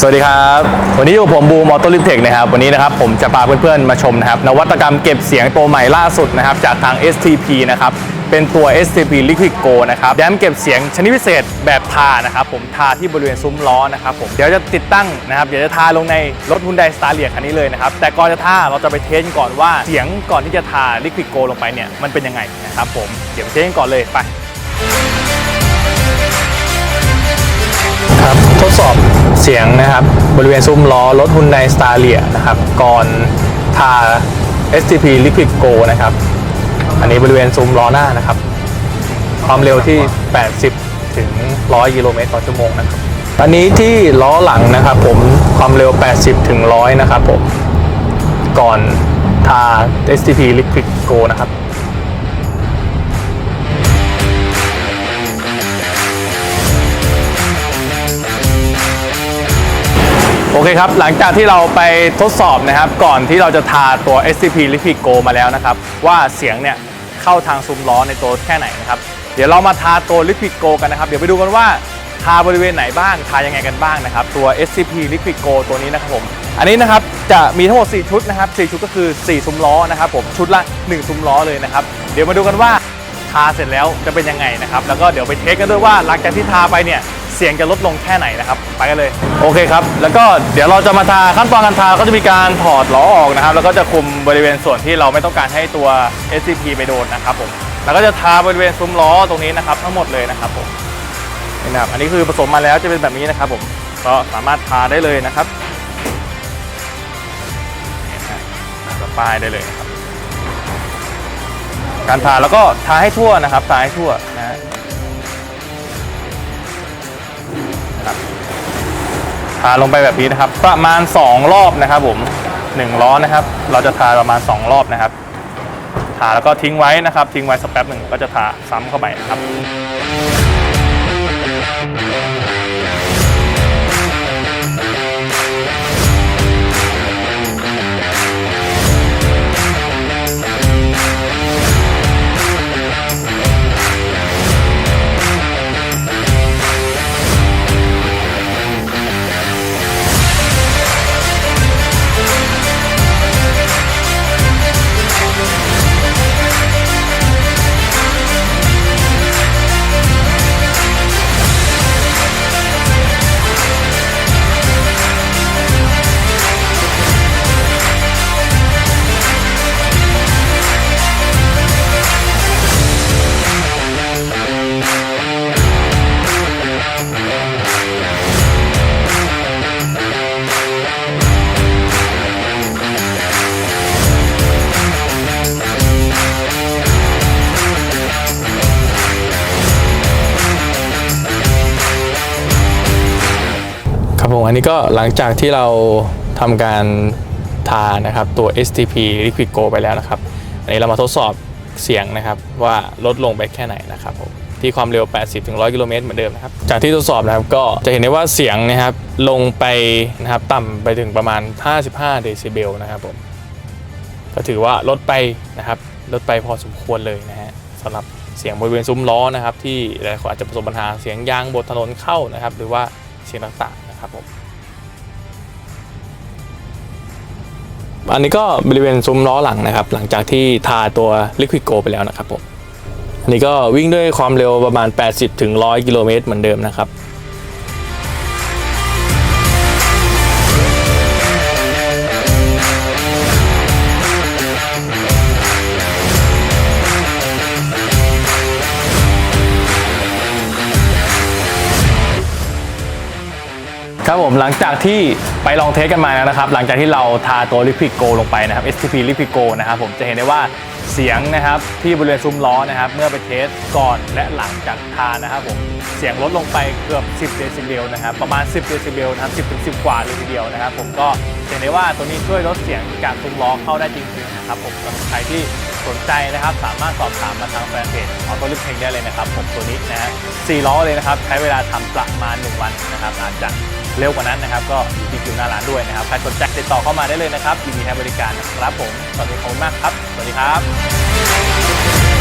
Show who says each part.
Speaker 1: สวัสดีครับ วันนี้อยู่ผมบูมออโต้ลิฟเทคนะครับ วันนี้นะครับผมจะพาเพื่อนๆมาชมนะครับ นวัตกรรมเก็บเสียงตัวใหม่ล่าสุดนะครับ จากทาง STP นะครับ เป็นตัว STP Liquid Go นะครับแย้มเก็บเสียงชนิดพิเศษแบบทานะครับผมทาที่บริเวณซุ้มล้อนะครับผมเดี๋ยวจะติดตั้งนะครับเดี๋ยวจะทาลงในรถ Hyundai Staria คันนี้เลยนะครับแต่ก่อนจะทาเราจะไปเทสก่อนว่าเสียงก่อนที่จะทา Liquid Go ลงไปเนี่ยมันเป็นยังไงนะครับผมเดี๋ยวไปเทสกันก่อนเลยไปครับทดสอบ เสียงนะครับบริเวณซุ้มล้อรถ Hyundai Staria นะครับก่อนทา STP Liquid Go นะครับ อันนี้บริเวณซุ้มล้อหน้านะครับ ความเร็วที่ 80 ถึง 100 กิโลเมตรต่อชั่วโมงนะครับอันนี้ที่ล้อหลังนะครับ ผมความเร็ว 80 ถึง 100 นะครับผมก่อนทา STP Liquid Go นะครับ โอเคครับ หลังจากที่เราไปทดสอบนะครับ ก่อนที่เราจะทาตัว SCP Liquid Go มาแล้วนะครับ ว่าเสียงเนี่ยเข้าทางซุ้มล้อในตัวแค่ไหนนะครับ เดี๋ยวเรามาทาตัว Liquid Go กันนะครับ เดี๋ยวไปดูกันว่าทาบริเวณไหนบ้าง ทายังไงกันบ้างนะครับ ตัว SCP Liquid Go ตัวนี้นะครับผม อันนี้นะครับจะมีทั้งหมด 4 ชุดนะครับ 4 ชุดก็คือ 4 ซุ้มล้อนะครับผม ชุดละ 1 ซุ้มล้อเลยนะครับ เดี๋ยวมาดูกันว่าทาเสร็จแล้วจะเป็นยังไงนะครับ แล้วก็เดี๋ยวไปเทสกันด้วยว่าหลังจากที่ทาไปเนี่ย เสียงจะลดลงแค่ไหนนะครับ ไปกันเลย โอเคครับ แล้วก็เดี๋ยวเราจะมาทาขั้นตอนการทาก็จะมีการถอดล้อออกนะครับ แล้วก็จะคุมบริเวณส่วนที่เราไม่ต้องการให้ตัว SCP ไปโดนนะครับผม แล้วก็จะทาบริเวณซุ้มล้อตรงนี้นะครับ ทั้งหมดเลยนะครับผมนี่นะครับ อันนี้คือผสมมาแล้วจะเป็นแบบนี้นะครับผม ก็สามารถทาได้เลยนะครับป้ายได้เลยนะครับ การทาแล้วก็ทาให้ทั่วนะครับ ทาให้ทั่ว ทาลงไปแบบนี้นะครับ ประมาณ 2 รอบนะครับผม1ล้อนะครับ เราจะทาประมาณ 2 รอบนะครับ ทาแล้วก็ทิ้งไว้นะครับ ทิ้งไว้สักแป๊บหนึ่งก็จะทาซ้ำเข้าไปนะครับ ผมอันนี้ก็หลังจากที่เราทำการทานะครับตัว STP Liquid Go ไปแล้วนะครับ อันนี้เรามาทดสอบเสียงนะครับว่าลดลงไปแค่ไหนนะครับผมที่ความเร็ว 80ถึง100 กิโลเมตรเหมือนเดิมนะครับ จากที่ทดสอบนะครับก็จะเห็นได้ว่าเสียงนะครับลงไปนะครับต่ำไปถึงประมาณ 55 เดซิเบลนะครับผมก็ถือว่าลดไปนะครับลดไปพอสมควรเลยนะฮะสำหรับเสียงบริเวณซุ้มล้อนะครับที่หลายคนอาจจะประสบปัญหาเสียงยางบนถนนเข้านะครับ หรือว่าเสียงต่างๆนะ ครับผมอันนี้ก็บริเวณซุ้มล้อหลังนะครับ หลังจากที่ทาตัวลิควิดโกไปแล้วนะครับผมอันนี้ก็วิ่งด้วยความเร็วประมาณ 80-100 กิโลเมตรเหมือนเดิมนะครับ ครับผมหลังจากที่ไปลองเทสกันมาแล้วนะครับ หลังจากที่เราทาตัว Liquid Go ลงไปนะครับ STP Liquid Go นะครับผมจะเห็นได้ว่าเสียงนะครับที่บริเวณซุ้มล้อนะครับ เมื่อไปเทสก่อนและหลังจากทานะครับผมเสียงลดลงไปเกือบ 10 เดซิเบลนะครับ ประมาณ 10 เดซิเบลนะครับ10ถึง10 กว่าเลยทีเดียวนะครับ ผมก็เห็นได้ว่าตัวนี้ช่วยลดเสียงจากซุ้มล้อเข้าได้จริงๆนะครับผมสำหรับใครที่สนใจนะครับสามารถสอบถามมาทางแฟนเพจออโต้ลิฟเทคได้เลยนะครับผมตัวนี้นะฮะสี่ล้อเลยนะครับใช้เวลาทำประมาณ 1 วันนะครับอาจจะ เร็วกว่านั้นนะครับ ก็อยู่ที่คิวหน้าร้านด้วยนะครับใครสนใจติดต่อเข้ามาได้เลยนะครับยินดีให้บริการนะครับผมตอนนี้ขอบคุณมากครับ สวัสดีครับ